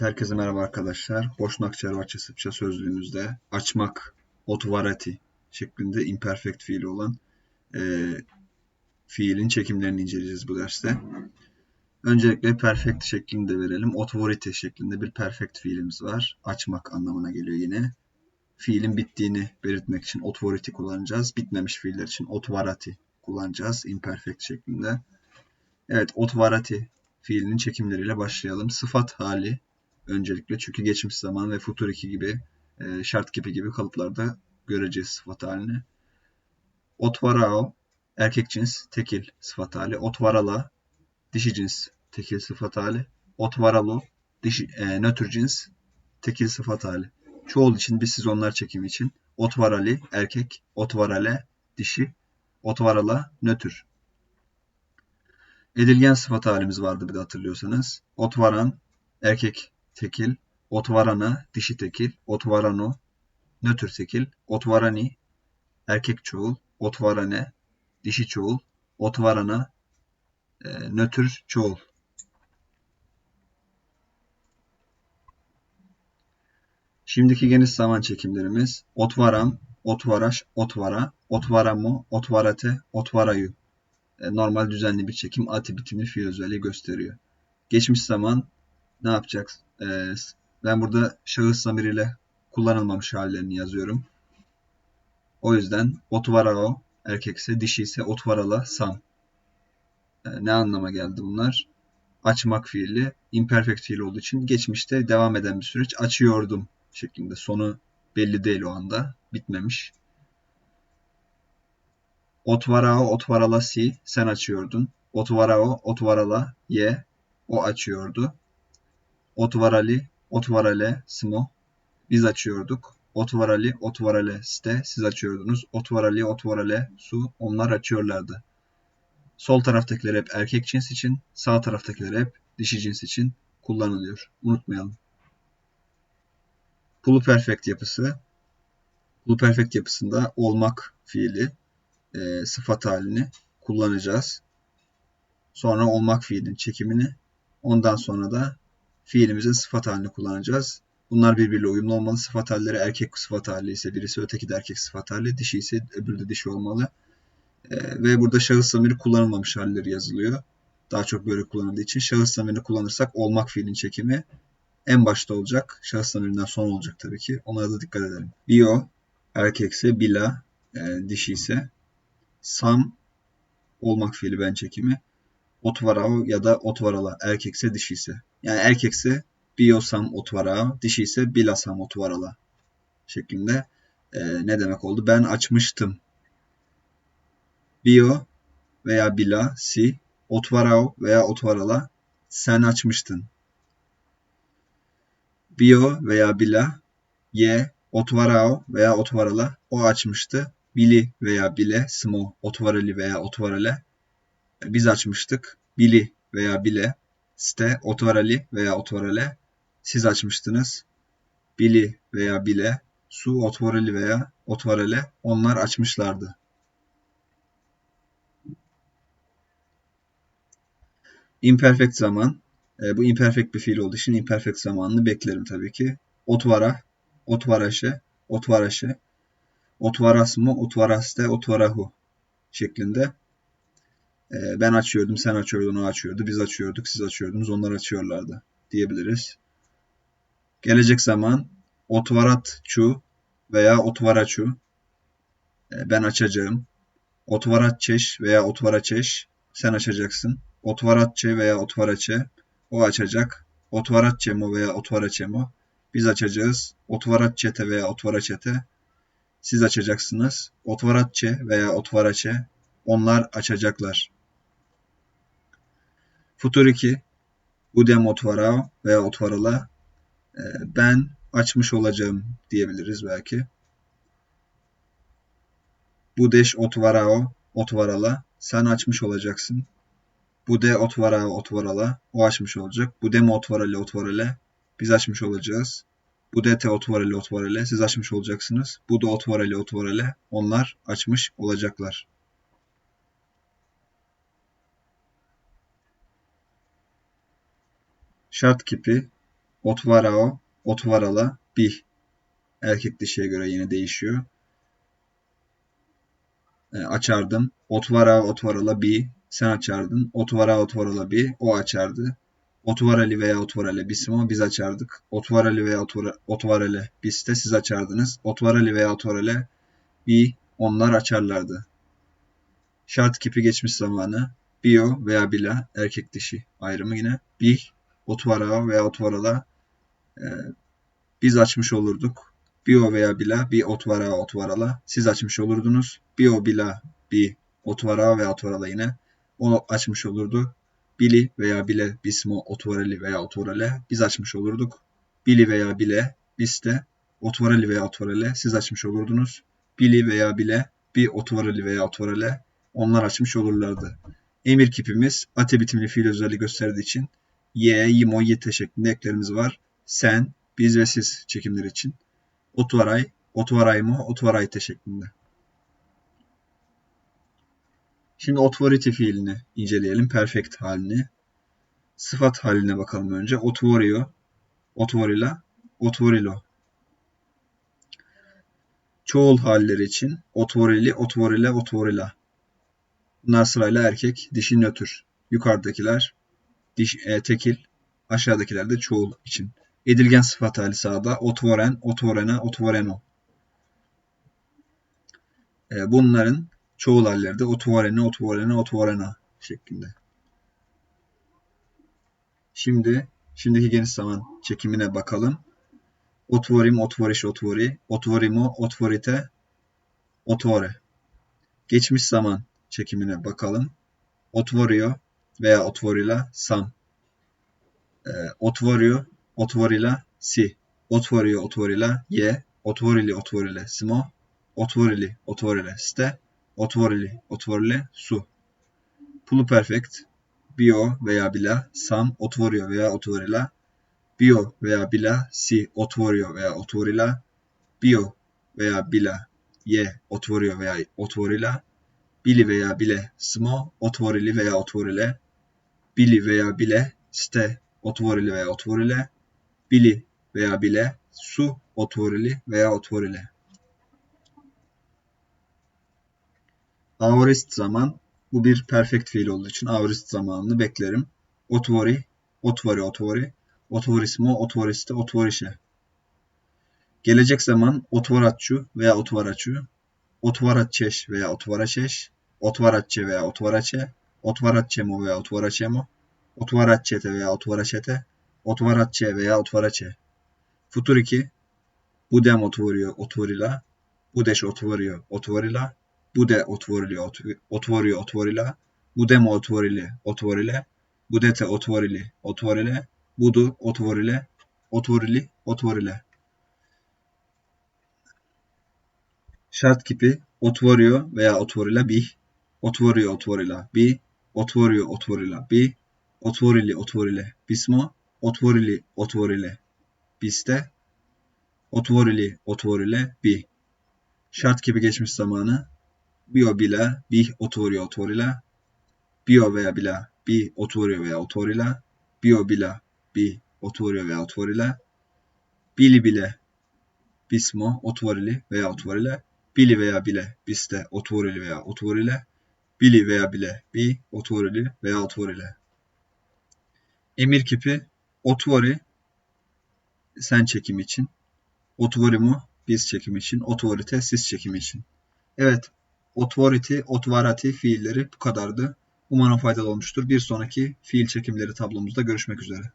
Evet, herkese merhaba arkadaşlar. Boşnak Çervaçça Sıpça sözlüğümüzde açmak, otvarati şeklinde imperfect fiili olan e, fiilin çekimlerini inceleyeceğiz bu derste. Öncelikle perfect şeklinde verelim. Otvorite şeklinde bir perfect fiilimiz var. Açmak anlamına geliyor yine. Fiilin bittiğini belirtmek için otvoriti kullanacağız. Bitmemiş fiiller için otvarati kullanacağız imperfect şeklinde. Evet, otvarati fiilinin çekimleriyle başlayalım. Sıfat hali öncelikle çünkü geçmiş zaman ve futur 2 gibi e, şart gibi gibi kalıplarda göreceğiz sıfat halini. Otvarao erkek cins tekil sıfat hali. Otvarala dişi cins tekil sıfat hali. Otvaralo dişi, e, nötr cins tekil sıfat hali. Çoğul için biz siz onlar çekimi için otvarali erkek, otvarale dişi, otvarala nötr. Edilgen sıfat halimiz vardı bir de hatırlıyorsanız. Otvaran erkek tekil, otvarana dişi tekil, otvarano nötr tekil, otvarani erkek çoğul, otvarane dişi çoğul, otvarana e, nötr çoğul. Şimdiki geniş zaman çekimlerimiz otvaram, otvaraş, otvara, otvaramo, otvarate, otvarayu. E, normal düzenli bir çekim ati bitimi fiil özelliği gösteriyor. Geçmiş zaman ne yapacaksın? Ee, ben burada şahıs zamiriyle kullanılmamış hallerini yazıyorum. O yüzden otvarao erkekse, dişi ise otvarala sam. Ee, ne anlama geldi bunlar? Açmak fiili imperfect fiil olduğu için geçmişte devam eden bir süreç açıyordum şeklinde. Sonu belli değil o anda. Bitmemiş. Otvarao, otvarala si sen açıyordun. Otvarao, otvarala ye o açıyordu. Otvarali, Otvarale, Smo. Biz açıyorduk. Otvarali, Otvarale, Ste. Siz açıyordunuz. Otvarali, Otvarale, Su. Onlar açıyorlardı. Sol taraftakiler hep erkek cins için, sağ taraftakiler hep dişi cins için kullanılıyor. Unutmayalım. Pluperfect yapısı. Pluperfect yapısında olmak fiili e, sıfat halini kullanacağız. Sonra olmak fiilin çekimini, ondan sonra da fiilimizin sıfat halini kullanacağız. Bunlar birbiriyle uyumlu olmalı. Sıfat halleri erkek sıfat hali ise birisi öteki de erkek sıfat hali. Dişi ise öbürü de dişi olmalı. Ee, ve burada şahıs zamiri kullanılmamış halleri yazılıyor. Daha çok böyle kullanıldığı için şahıs zamirini kullanırsak olmak fiilin çekimi en başta olacak. Şahıs zamirinden sonra olacak tabii ki. Ona da dikkat edelim. Bio erkekse bila e, dişi ise sam olmak fiili ben çekimi. Otvarao ya da otvarala erkekse dişi ise. Yani erkekse biosam otvara, dişi ise bilasam otvarala şeklinde e, ne demek oldu? Ben açmıştım. Bio veya bila, si, otvarao veya otvarala sen açmıştın. Bio veya bila, ye, otvarao veya otvarala o açmıştı. Bili veya bile, smo, otvarali veya otvarale biz açmıştık. Bili veya bile, site Otvarali veya Otvarale siz açmıştınız. Bili veya Bile, Su Otvarali veya Otvarale onlar açmışlardı. Imperfect zaman. E, bu imperfect bir fiil olduğu için imperfect zamanını beklerim tabii ki. Otvara, otvaraşe, otvaraşe, otvarasmo, otvaraste, otvarahu şeklinde ben açıyordum, sen açıyordun, o açıyordu, biz açıyorduk, siz açıyordunuz, onlar açıyorlardı diyebiliriz. Gelecek zaman otvaratçu veya otvaraçu ee, ben açacağım. Otvaratçeş veya otvaraçeş sen açacaksın. Otvaratçe veya otvaraçe o açacak. Otvaratçemo veya otvaraçemo biz açacağız. Otvaratçete veya otvaraçete siz açacaksınız. Otvaratçe veya otvaraçe onlar açacaklar. Futur 2 Udem Otvara veya Otvarala e, ben açmış olacağım diyebiliriz belki. Budeş Otvarao Otvarala sen açmış olacaksın. Bude Otvarao Otvarala o açmış olacak. Budem Otvarale Otvarale biz açmış olacağız. Budete Otvarale Otvarale siz açmış olacaksınız. Bude Otvarale Otvarale onlar açmış olacaklar. Şart kipi otvarao, otvarala, bi. Erkek dişiye göre yine değişiyor. E, açardım. Otvara, otvarala, bi. Sen açardın. Otvara, otvarala, bi. O açardı. Otvarali veya otvarale bismo biz açardık. Otvarali veya otvara, otvarale biz de siz açardınız. Otvarali veya otvarale bi onlar açarlardı. Şart kipi geçmiş zamanı. Bio veya bila erkek dişi ayrımı yine. Bih, otvara veya otvarala e, biz açmış olurduk. Bio veya bila bir otvara otvarala siz açmış olurdunuz. Bio bila bir otvara veya otvarala yine o açmış olurdu. Bili veya bile bismo otvarali veya otvarale biz açmış olurduk. Bili veya bile biz de otvarali veya otvarale siz açmış olurdunuz. Bili veya bile bir otvarali veya otvarale onlar açmış olurlardı. Emir kipimiz ate bitimli fiil özelliği gösterdiği için ye, yimo, yete şeklinde eklerimiz var. Sen, biz ve siz çekimleri için. Otvaray, otvaraymo, otvarayte şeklinde. Şimdi otvoriti fiilini inceleyelim. Perfect halini. Sıfat haline bakalım önce. Otvorio, otvorila, otvorilo. Çoğul halleri için otvorili, otvorile, otvorila. Bunlar sırayla erkek, dişi nötr. Yukarıdakiler diş, e, tekil, aşağıdakiler de çoğul için. Edilgen sıfat hali sağda otvoren, otvorena, otvoreno. E, bunların çoğul halleri de otvorene, otvorene, otvorena şeklinde. Şimdi şimdiki geniş zaman çekimine bakalım. Otvorim, otvoriş, otvori, otvorimo, otvorite, otvore. Geçmiş zaman çekimine bakalım. Otvorio veya otvorila sam. E, otvorio, otvorila si. Otvorio, otvorila ye. Otvorili, otvorile smo. Otvorili, otvorile ste. Otvorili, otvorile su. Pluperfect bio veya bila sam otvorio veya otvorila. Bio veya bila si otvorio veya otvorila. Bio veya bila ye otvorio veya otvorila bili veya bile smo, otvorili veya otvorile, bili veya bile ste, otvorili veya otvorile, bili veya bile su, otvorili veya otvorile. Aorist zaman bu bir perfect fiil olduğu için aorist zamanını beklerim. Otvori, otvori, otvori, otvorismo, otvoriste, otvorişe. Gelecek zaman otvoratçu veya otvoraçu, otvaratçeş veya otvaraçeş, otvaratçe veya otvaraçe, otvaratçemo veya otvaraçemo, otvaratçete veya otvaraçete, otvaratçe veya otvaraçe. Futur 2. Budem otvoriyor, otvorila, budeş otvoriyor, otvorila, bude otvoriliyor, otvoriyor, otvorila, budemo otvorili, otvorile, budete otvorili, otvorile, budu otvorile, otvorili, otvorile. Şart kipi otvorio veya otvorila bih, otvorio otvorila bi, otvorio otvorila bi, otvorili otvorile bismo, otvorili otvorile biste, otvorili otvorile bi. Şart gibi geçmiş zamanı. Bio bila, bih otvorio otvorila, bio veya bila, bi otvorio veya otvorila, bio bila, bi otvorio veya otvorila, bili bile, bismo, otvorili veya otvorile, bili veya bile, biste, otvorili veya otvorile, bili veya bile, bi, otvorili veya otvorile. Emir kipi, otvori, sen çekim için, otvorimu, biz çekim için, otvorite, siz çekim için. Evet, otvority, otvarati fiilleri bu kadardı. Umarım faydalı olmuştur. Bir sonraki fiil çekimleri tablomuzda görüşmek üzere.